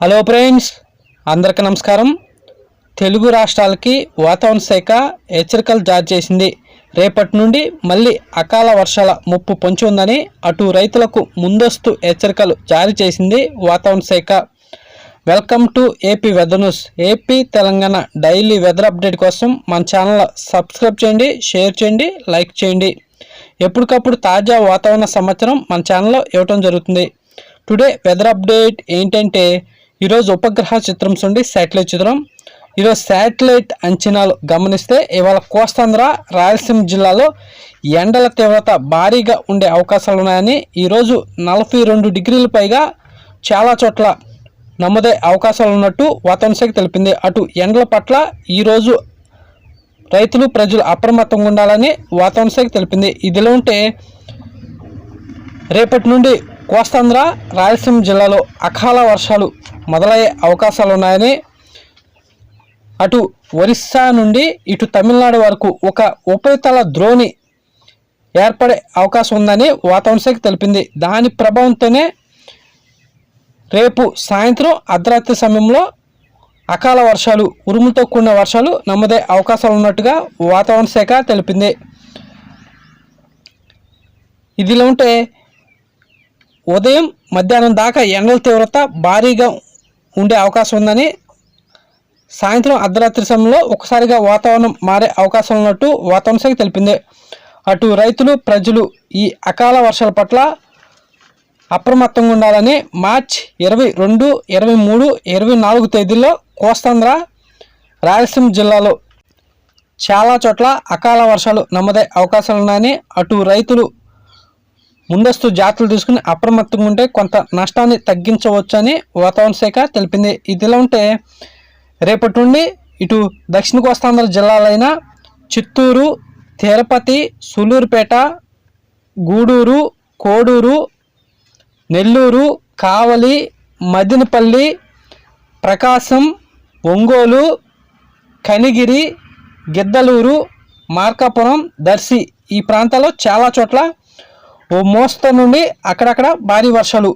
Hello friends అందరికీ నమస్కారం. తెలుగు రాష్ట్రాలకి వాతావరణ శాఖ హెచ్చరికలు జారీ చేసింది. రేపటి నుండి మళ్ళీ అకాల వర్షాల ముప్పు పొంచి ఉందని అటు రైతులకు ముందస్తు హెచ్చరికలు జారీ చేసింది వాతావరణ శాఖ. Welcome to AP weather news AP Telangana daily weather update కోసం మన ఛానల్ సబ్స్క్రైబ్ చేయండి షేర్ చేయండి లైక్ చేయండి. ఎప్పటికప్పుడు తాజా వాతావరణ సమాచారం మన ఛానల్లో ఇవ్వటం జరుగుతుంది. టుడే వెదర్ అప్డేట్ ఏంటంటే ఈరోజు ఉపగ్రహ చిత్రం నుండి శాటిలైట్ చిత్రం. ఈరోజు శాటిలైట్ అంచనాలు గమనిస్తే ఇవాళ కోస్తాంధ్ర రాయలసీమ జిల్లాలో ఎండల తీవ్రత భారీగా ఉండే అవకాశాలు ఉన్నాయని ఈరోజు నలభై రెండు డిగ్రీల పైగా చాలా చోట్ల నమ్మదే అవకాశాలు ఉన్నట్టు వాతావరణ శాఖ తెలిపింది. అటు ఎండల పట్ల ఈరోజు రైతులు ప్రజలు అప్రమత్తంగా ఉండాలని వాతావరణ శాఖ తెలిపింది. ఇదిలో ఉంటే రేపటి నుండి కోస్తాంధ్ర రాయలసీమ జిల్లాలో అకాల వర్షాలు మొదలయ్యే అవకాశాలు ఉన్నాయని అటు ఒరిస్సా నుండి ఇటు తమిళనాడు వరకు ఒక ఉపరితల ద్రోణి ఏర్పడే అవకాశం ఉందని వాతావరణ శాఖ తెలిపింది. దాని ప్రభావంతోనే రేపు సాయంత్రం అర్ధరాత్రి సమయంలో అకాల వర్షాలు ఉరుములతో కూడిన వర్షాలు నమ్మదే అవకాశాలు ఉన్నట్టుగా వాతావరణ శాఖ తెలిపింది. ఇదిలా ఉంటే ఉదయం మధ్యాహ్నం దాకా ఎండల తీవ్రత భారీగా ఉండే అవకాశం ఉందని సాయంత్రం అర్ధరాత్రి సమయంలో ఒకసారిగా వాతావరణం మారే అవకాశం ఉన్నట్టు వాతావరణ శాఖ తెలిపింది. అటు రైతులు ప్రజలు ఈ అకాల వర్షాల పట్ల అప్రమత్తంగా ఉండాలని మార్చ్ ఇరవై రెండు ఇరవై మూడు ఇరవై నాలుగు తేదీల్లో కోస్తాంధ్ర రాయలసీమ జిల్లాలో చాలా చోట్ల అకాల వర్షాలు నమ్మదే అవకాశాలు ఉన్నాయని అటు రైతులు ముందస్తు జాగ్రత్తలు తీసుకుని అప్రమత్తంగా ఉంటే కొంత నష్టాన్ని తగ్గించవచ్చని వాతావరణ శాఖ తెలిపింది. ఇదిలా ఉంటే రేపటి నుండి ఇటు దక్షిణ కోస్తాంధ్ర జిల్లాలైన చిత్తూరు తిరుపతి సూలూరుపేట గూడూరు కోడూరు నెల్లూరు కావలి మదినపల్లి ప్రకాశం ఒంగోలు కనిగిరి గిద్దలూరు మార్కాపురం దర్శి ఈ ప్రాంతాల్లో చాలా చోట్ల ఓ మోస్తరు నుండి అక్కడక్కడ భారీ వర్షాలు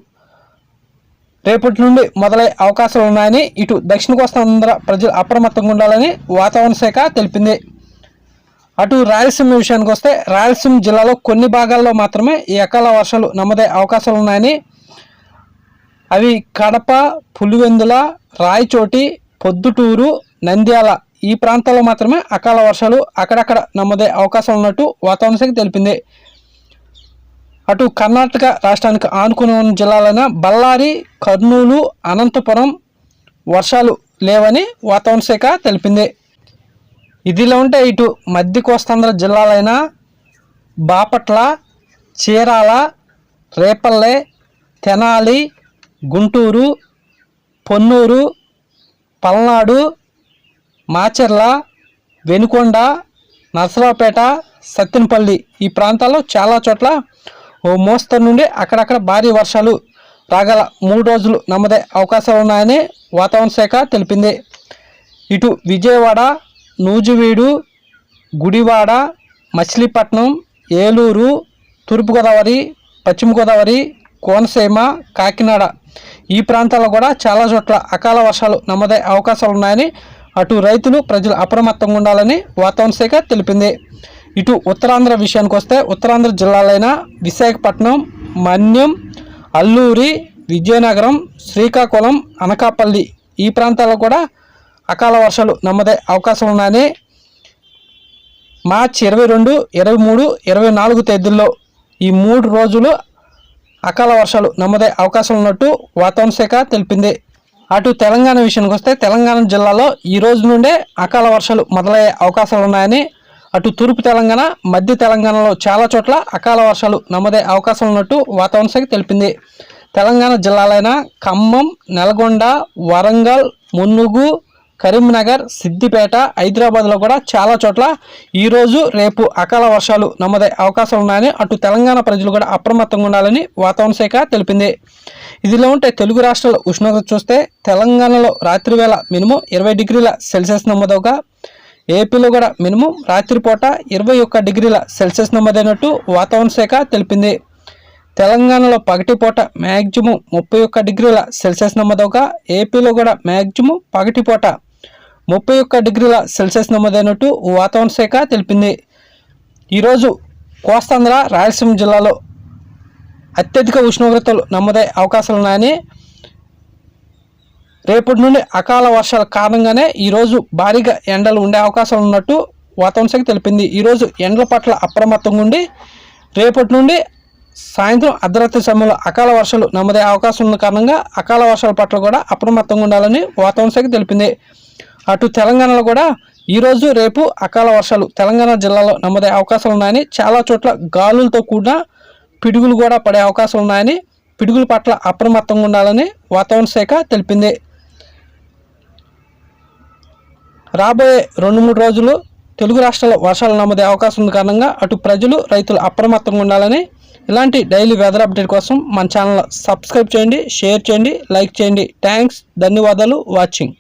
రేపటి నుండి మొదలయ్యే అవకాశాలు ఉన్నాయని ఇటు దక్షిణ కోస్తాంధ్ర ప్రజలు అప్రమత్తంగా ఉండాలని వాతావరణ శాఖ తెలిపింది. అటు రాయలసీమ విషయానికి వస్తే రాయలసీమ జిల్లాలో కొన్ని భాగాల్లో మాత్రమే ఈ అకాల వర్షాలు నమోదే అవకాశాలు ఉన్నాయని అవి కడప పులివెందుల రాయచోటి పొద్దుటూరు నంద్యాల ఈ ప్రాంతాల్లో మాత్రమే అకాల వర్షాలు అక్కడక్కడ నమోదే అవకాశం ఉన్నట్టు వాతావరణ శాఖ తెలిపింది. అటు కర్ణాటక రాష్ట్రానికి ఆనుకుని ఉన్న జిల్లాలైన బళ్ళారి కర్నూలు అనంతపురం వర్షాలు లేవని వాతావరణ శాఖ తెలిపింది. ఇదిలా ఉంటే ఇటు మధ్య కోస్తాంధ్ర జిల్లాలైన బాపట్ల చీరాల రేపల్లె తెనాలి గుంటూరు పొన్నూరు పల్నాడు మాచెర్ల వెనుకొండ నర్సరావుపేట సత్తెనపల్లి ఈ ప్రాంతాల్లో చాలా చోట్ల ఓ మోస్తరు నుండి అక్కడక్కడ భారీ వర్షాలు రాగల మూడు రోజులు నమ్మదే అవకాశాలు ఉన్నాయని వాతావరణ శాఖ తెలిపింది. ఇటు విజయవాడ నూజివీడు గుడివాడ మచిలీపట్నం ఏలూరు తూర్పుగోదావరి పశ్చిమ గోదావరి కోనసీమ కాకినాడ ఈ ప్రాంతాల్లో కూడా చాలా చోట్ల అకాల వర్షాలు నమ్మదే అవకాశాలు ఉన్నాయని అటు రైతులు ప్రజలు అప్రమత్తంగా ఉండాలని వాతావరణ శాఖ తెలిపింది. ఇటు ఉత్తరాంధ్ర విషయానికి వస్తే ఉత్తరాంధ్ర జిల్లాలైన విశాఖపట్నం మన్యం అల్లూరి విజయనగరం శ్రీకాకుళం అనకాపల్లి ఈ ప్రాంతాల్లో కూడా అకాల వర్షాలు నమ్మదే అవకాశం ఉన్నాయని మార్చి ఇరవై రెండు ఇరవై మూడు ఇరవై నాలుగు తేదీల్లో ఈ మూడు రోజులు అకాల వర్షాలు నమ్మదే అవకాశం ఉన్నట్టు వాతావరణ శాఖ తెలిపింది. అటు తెలంగాణ విషయానికి వస్తే తెలంగాణ జిల్లాలో ఈ రోజు నుండే అకాల వర్షాలు మొదలయ్యే అవకాశాలు ఉన్నాయని అటు తూర్పు తెలంగాణ మధ్య తెలంగాణలో చాలా చోట్ల అకాల వర్షాలు నమోదే అవకాశం ఉన్నట్టు వాతావరణ శాఖ తెలిపింది. తెలంగాణ జిల్లాలైన ఖమ్మం నల్గొండ వరంగల్ మున్నుగు కరీంనగర్ సిద్దిపేట హైదరాబాద్లో కూడా చాలా చోట్ల ఈరోజు రేపు అకాల వర్షాలు నమోదయ్యే అవకాశాలు ఉన్నాయని అటు తెలంగాణ ప్రజలు కూడా అప్రమత్తంగా ఉండాలని వాతావరణ శాఖ తెలిపింది. ఇదిలో ఉంటే తెలుగు రాష్ట్రాల ఉష్ణోగ్రత చూస్తే తెలంగాణలో రాత్రివేళ మినిమం ఇరవై డిగ్రీల సెల్సియస్ నమోదవగా ఏపీలో కూడా మినిమం రాత్రిపూట ఇరవై ఒక్క డిగ్రీల సెల్సియస్ నమోదైనట్టు వాతావరణ శాఖ తెలిపింది. తెలంగాణలో పగటిపూట మ్యాక్సిమం ముప్పై ఒక్క డిగ్రీల సెల్సియస్ నమోదవగా ఏపీలో కూడా మ్యాక్సిమం పగటిపూట ముప్పై ఒక్క డిగ్రీల సెల్సియస్ నమోదైనట్టు వాతావరణ శాఖ తెలిపింది. ఈరోజు కోస్తాంధ్ర రాయలసీమ జిల్లాలో అత్యధిక ఉష్ణోగ్రతలు నమోదయ్యే అవకాశాలు ఉన్నాయని రేపటి నుండి అకాల వర్షాల కారణంగానే ఈరోజు భారీగా ఎండలు ఉండే అవకాశాలు ఉన్నట్టు వాతావరణ శాఖ తెలిపింది. ఈరోజు ఎండల పట్ల అప్రమత్తంగా ఉండి రేపటి నుండి సాయంత్రం అర్ధరాత్రి సమయంలో అకాల వర్షాలు నమోదయ్యే అవకాశం ఉన్న కారణంగా అకాల వర్షాల పట్ల కూడా అప్రమత్తంగా ఉండాలని వాతావరణ శాఖ తెలిపింది. అటు తెలంగాణలో కూడా ఈరోజు రేపు అకాల వర్షాలు తెలంగాణ జిల్లాలో నమోదయ్యే అవకాశాలు ఉన్నాయని చాలా చోట్ల గాలులతో కూడిన పిడుగులు కూడా పడే అవకాశాలు ఉన్నాయని పిడుగుల పట్ల అప్రమత్తంగా ఉండాలని వాతావరణ శాఖ తెలిపింది. రాబోయే రెండు మూడు రోజులు తెలుగు రాష్ట్రాల వర్షాలు నమోదే అవకాశం ఉంది కారణంగా అటు ప్రజలు రైతులు అప్రమత్తంగా ఉండాలని ఇలాంటి డైలీ వెదర్ అప్డేట్ కోసం మన ఛానల్ సబ్స్క్రైబ్ చేయండి షేర్ చేయండి లైక్ చేయండి. థ్యాంక్స్ ధన్యవాదాలు వాచింగ్.